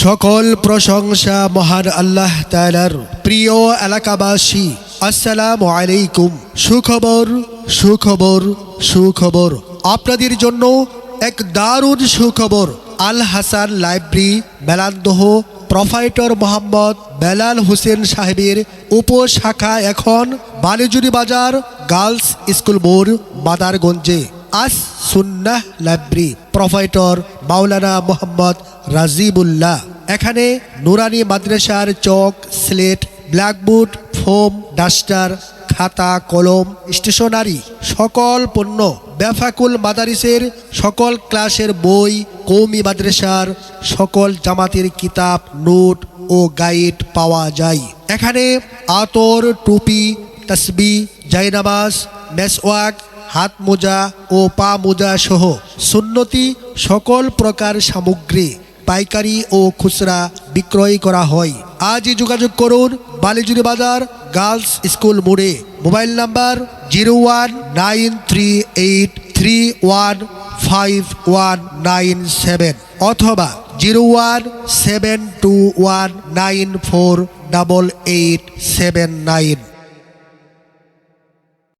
সকল প্রশংসা মহান আল্লাহ তালার প্রিয় এলাকাবাসী, আসসালামু আলাইকুম। সুখবর সুখবর সুখবর। আপনাদের জন্য এক দারুণ সুখবর, আল হাসান লাইব্রেরি বেলান্দহ প্রফাইটর মোহাম্মদ বেলাল হোসেন সাহেবের উপশাখা এখন বালিজুরি বাজার গার্লস স্কুল মোড়, মাদারগঞ্জে। আস সুন্নাহ লাইব্রেরি প্রোফাইটর মাওলানা মোহাম্মদ রাজিবুল্লাহ। এখানে নুরানি মাদ্রাসার chalk, slate, blackboard, foam, duster, খাতা, কলম, স্টেশনারি, সকল পণ্য। বেফাকুল মাদারিসের সকল ক্লাসের বই কৌমি মাদ্রাসার সকল জামাতের কিতাব, নোট ও গাইড পাওয়া যায়। এখানে আতর, টুপি, তসবি জাইনামাজ মেসওয়াক হাত মোজা ও পা মোজা সহ সুন্নতি সকল প্রকার সামগ্রী, পাইকারি ও খুচরা বিক্রয় করা হয়। আজই যোগাযোগ করুন বালিজুরি বাজার, গার্লস স্কুল মোড়ে। Mobile number zero one nine three eight three one five one nine seven অথবা zero one seven two one nine four double eight seven nine.